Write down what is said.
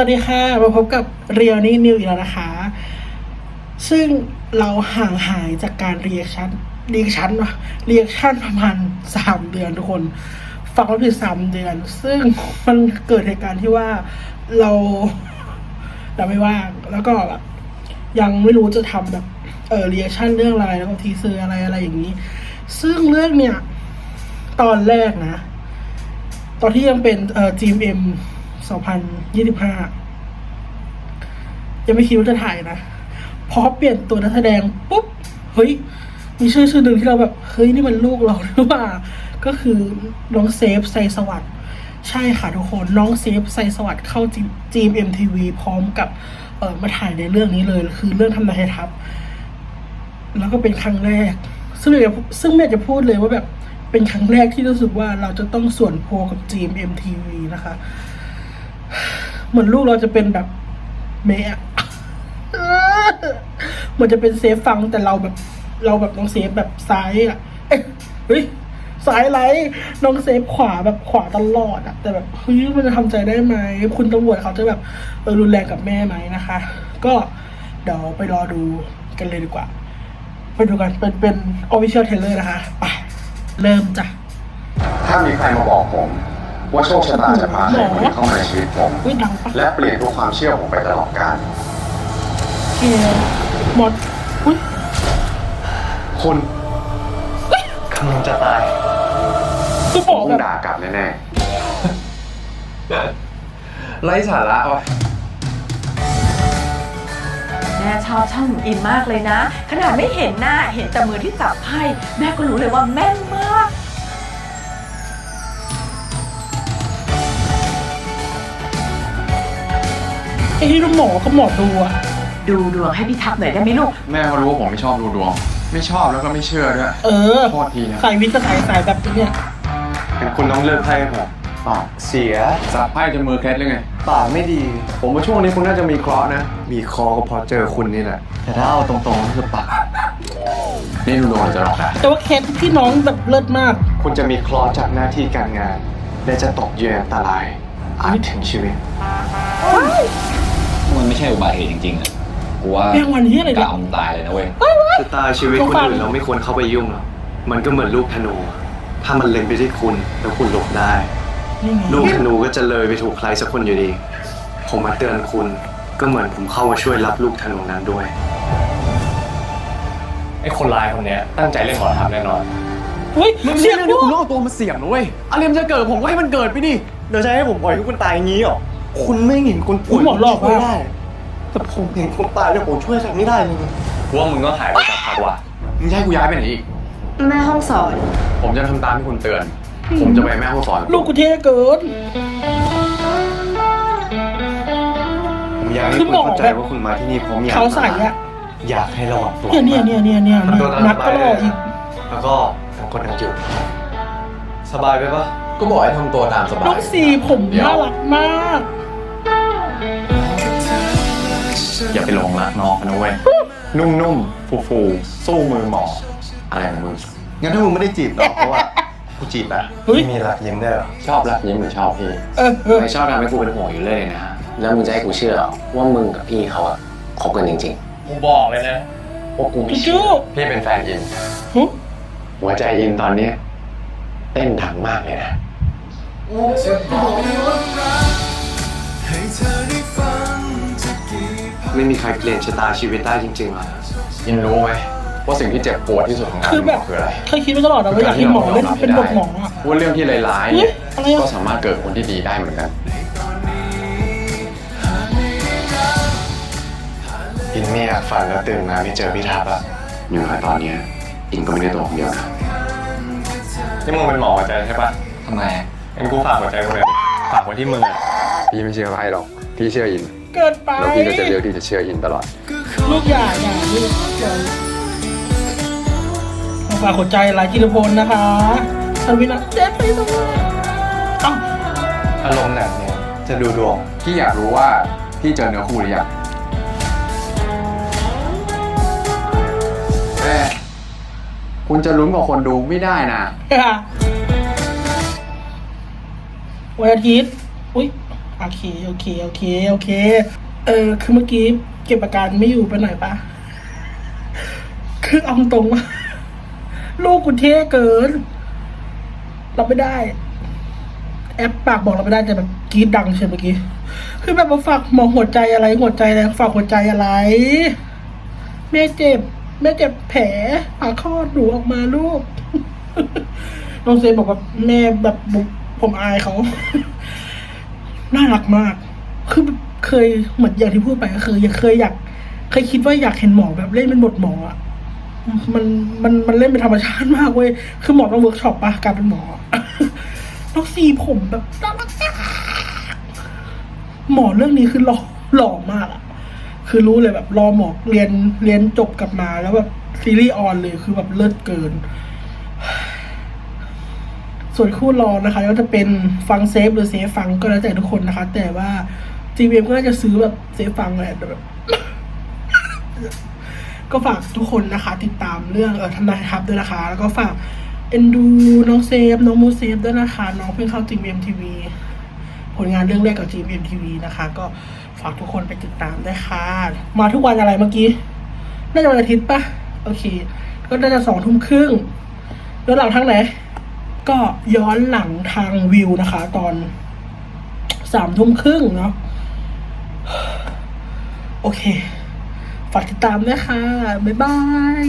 วัสดีค่ะ มาพบกับเรียวนี่นิวอีกแล้วนะคะ ซึ่งเราห่างหายจากการเรียกชันเรียกชันวะเรียกชันประมาณสามเดือนทุกคน ฟังไม่ผิดสามเดือน ซึ่งมันเกิดเหตุการณ์ที่ว่าเราเราไม่ว่าง แล้วก็แบบยังไม่รู้จะทำแบบเออเรียกชันเรื่องอะไรแล้วก็ทีเซอร์อะไรอะไรอย่างนี้ ซึ่งเรื่องเนี้ยตอนแรกนะ ตอนที่ยังเป็นเอ่อ GMM 2025 ยังไม่คิดว่าจะถ่ายนะ พอเปลี่ยนตัวนักแสดงปุ๊บ เฮ้ย มีชื่อชื่อหนึ่งที่เราแบบ เฮ้ย นี่มันลูกเราหรือเปล่า ก็คือน้องเซฟไซสวัสด์ใช่ค่ะทุกคน น้องเซฟไซสวัสด์เข้า GMM TV พร้อมกับเออมาถ่ายในเรื่องนี้เลย คือเรื่องทำนายทัพ แล้วก็เป็นครั้งแรก ซึ่งอยาซึ่งแม่จะพูดเลยว่าแบบเป็นครั้งแรกที่รู้สึกว่าเราจะต้องส่วนโพกับ GMM TV นะคะ เหมือนลูกเราจะเป็นแบบเมย์อะเหมือนจะเป็นเซฟฟังแต่เราแบบ เราแบบน้องเซฟแบบซ้ายอะเฮ้ยซ้ายไรน้องเซฟขวาแบบขวาตลอดอะแต่แบบเฮ้ยมันจะทำใจได้ไหมคุณตำรวจเขาจะแบบเออรุนแรงกับแม่ไหมนะคะ ก็เดี๋ยวไปรอดูกันเลยดีกว่า ไปดูกันเป็นเป็น official trailer นะคะไปเริ่มจ้ะถ้ามีใครมาบอกผม ว่าโชคชะตาจะพาใครคนนี้เข้ามาในชีวิตผม อุ้ยดังปะและเปลี่ยนทุกความเชื่อผมไปตลอดกาลเอหมดอุ้ยคุณกำลังจะตายคือผบมอกคแบงบด่ากลับแน่ไร้สาระว่ะแม่ชอบช่างหนูอินมากเลยนะ ขนาดไม่เห็นหน้าเห็นแต่มือที่จับไพ่แม่ก็รู้เลยว่าแม่นมาก ไอ้ที่หมอก็หมอดูอะดูดวงให้พี่ทับหน่อยได้ไหมลูกๆแม่เขารู้ว่าผมไม่ชอบดูดวง ไม่ชอบแล้วก็ไม่เชื่อด้วยเออโทษทีนะสายวิทย์กับสายสายแบบนี้เนี่ยเป็นคุณต้องเลิกไพ่ผมอ๋อเสียสับไพ่จนมือเคล็ดเลยไงปากไม่ดี ผมว่าช่วงนี้คุณน่าจะมีเคราะห์นะ มีเคราะห์ก็เพอเจอคุณนี่แหละ แต่ถ้าเอาตรงๆก็คือปากนี่ดูดวงจะหลอกนะแต่ว่าเคสพี่น้องแบบเลิศมาก คุณจะมีเคราะห์จากหน้าที่การงาน และจะตกอยู่ในอันตรายอาจถึงชีวิตมันไม่ ใช่อุบัติเหตุจริงๆอะกูว่าแม่งวันนี้อะไรกะเนี่ยเอามึงตายเลยนะเว้ย ชะตาชีวิตคนอื่นเราไม่ควรเข้าไปยุ่งหรอกมันก็เหมือนลูกธนู ถ้ามันเล็งไปที่คุณแล้วคุณหลบได้ นี่ไงลูกธนูก็จะเลยไปถูกใครสักคนอยู่ดี ผมมาเตือนคุณ ก็เหมือนผมเข้ามาช่วยรับลูกธนูนั้นด้วย ไอ้คนร้ายคนเนี้ยตั้งใจเล่นหมอทำแน่นอน เฮ้ยเสียงลูกคุณล่อตัวมาเสี่ยงนะเว้ยอะไรมันจะเกิดผมก็ให้มันเกิดไปดิ เดี๋ยวจะให้ผมปล่อยให้คุณตายอย่างนี้หรอ คุณไม่เห็นคุณป่วยหมอหลอกช่วยว่าได้ แต่ผมเห็นคุณตายเนี่ยผมช่วยทำไม่ได้เลยกูว่ามึงก็หายไปจากพักว่ะมึงจะให้กูย้ายไปไหนอีก แม่ห้องสอน ผมจะทำตามที่คุณเตือน ผมจะไปแม่ห้องสอนลูกกูเท่เกิน ผมอยากให้คือคุณหมอเข้าใจแบบ ว่าคุณมาที่นี่ผมอยากเขาใส่อะอยากให้ระวังตัวเนี่ยเนี่ยเนี่ยเนี่ยเนี่ยมันโดนนัดก็รออีก แล้วก็ทั้งคนทั้งจุดสบายไปปะก็บอกให้ทำตัวตามสบาน้อยงสีผมน่ารักมาก อย่าไปหลงรักน้องมันนะเว้ยนุ่มๆ ฟูๆ สู้มือหมอ อะไรของมึงงั้นถ้ามึงไม่ได้จีบหรอกเพราะว่ากูจีบอะเฮ้ยมีรักยิ้มได้เหรอชอบรักยิ้มหรือชอบพี่เออเออไม่ชอบทำให้กูเป็นห่วงอยู่เลยนะแล้วมึงจะให้กูเชื่อเหรอว่ามึงกับพี่เขาอะคบกันจริงกูบอกเลยนะๆพวกกูไม่พี่เชื่อจู้พี่เป็นแฟนอินหึหัวใจอินตอนเนี้ยเต้นดังมากเลยนะ ไม่มีใครเปลี่ยนชะตาชีวิตได้จริงๆหรอกอินรู้ไหมว่าสิ่งที่เจ็บปวดที่สุดของงานคือหแบมอบคืออะไรเคยคิดมาตลอดนะว่าอยากให้หมอเล่นเป็นบทหมออะ ว่าเรื่องที่ร้ายๆเฮ้เนี่ยยอะไรอะ ก็สามารถเกิดคนที่ดีได้เหมือนกันอินไม่อยากฝันแล้วตื่นมาไม่เจอพี่ทับอะอย่างน้อยตอนเนี้ยอินก็ไม่ได้ตัวคนเดียวนะนี่มึงเป็นหมอหัวใจใช่ปะทำไมอะงั้นกูฝากหัวใจกูเลยดิฝากไว้ที่มึงอะพี่ไม่เชื่อไพ่หรอกพี่เชื่ออิน เกินไป แล้วพี่ก็จะเลือกที่จะเชื่ออินตลอด ลูกอย่าอย่าลูกอย่าฝากหัวใจลายจิรพลนะคะทวินะเจ็บไปตรงนี้เอ้าอารมณ์แบบเนี้ยจะดูดวงพี่อยากรู้ว่าพี่เจอเนื้อคู่หรือยังแม่คุณจะลุ้นกับคนดูไม่ได้นะ วันอาทิตย์อุ้ย โอเคโอเคโอเคโอเค เออคือเมื่อกี้เก็บอาการไม่อยู่ไปหน่อยปะคือเอาตรงว่าลูกกูเท่เกินรับไม่ได้ แอปปากบอกเราไม่ได้แต่แบบกรีดดังใช่เมื่อกี้คือแบบมาฝากหมองหัวใจอะไรหัวใจอะไรฝากหัวใจอะไรแม่เจ็บแม่เจ็บแผลผ่าคลอดหนูออกมาลูกน้องเซนบอกว่าแม่แบบผมอายเขา น่ารักมาก คือเคยเหมือนอย่างที่พูดไปก็คือยังเคยอยาก เคยคิดว่าอยากเห็นหมอแบบเล่นเป็นบทหมออะมันมันมันเล่นเป็นธรรมชาติมากเว้ย คือหมอต้องเวิร์กช็อปปะการเป็นหมอน้องซีผมแบบน่ารักมากหมอเรื่องนี้คือหล่อหล่อมากอะคือรู้เลยแบบรอหมอเรียนเรียนจบกลับมาแล้วแบบซีรีส์ออนเลยคือแบบเลิศเกิน ส่วนคู่รองนะคะก็จะเป็นฟังเซฟหรือเซฟฟังก็แล้วแต่ทุกคนนะคะ แต่ว่า GVM ก็น่าจะซื้อแบบเซฟฟังแหละแบบก็ฝากทุกคนนะคะ ติดตามเรื่องเออทำนายทับด้วยนะคะ แล้วก็ฝากเอ็นดูน้องเซฟน้องมูเซฟด้วยนะคะ น้องเพิ่งเข้า GVM TV ผลงานเรื่องแรกกับ GVM TV นะคะ ก็ฝากทุกคนไปติดตามด้วยค่ะ มาทุกวันอะไรเมื่อกี้ น่าจะวันอาทิตย์ปะโอเค ก็น่าจะสองทุ่มครึ่งย้อนหลังทางไหน ก็ย้อนหลังทางวิวนะคะ ตอนสามทุ่มครึ่งเนาะโอเค ฝากติดตามด้วยค่ะ บ๊ายบาย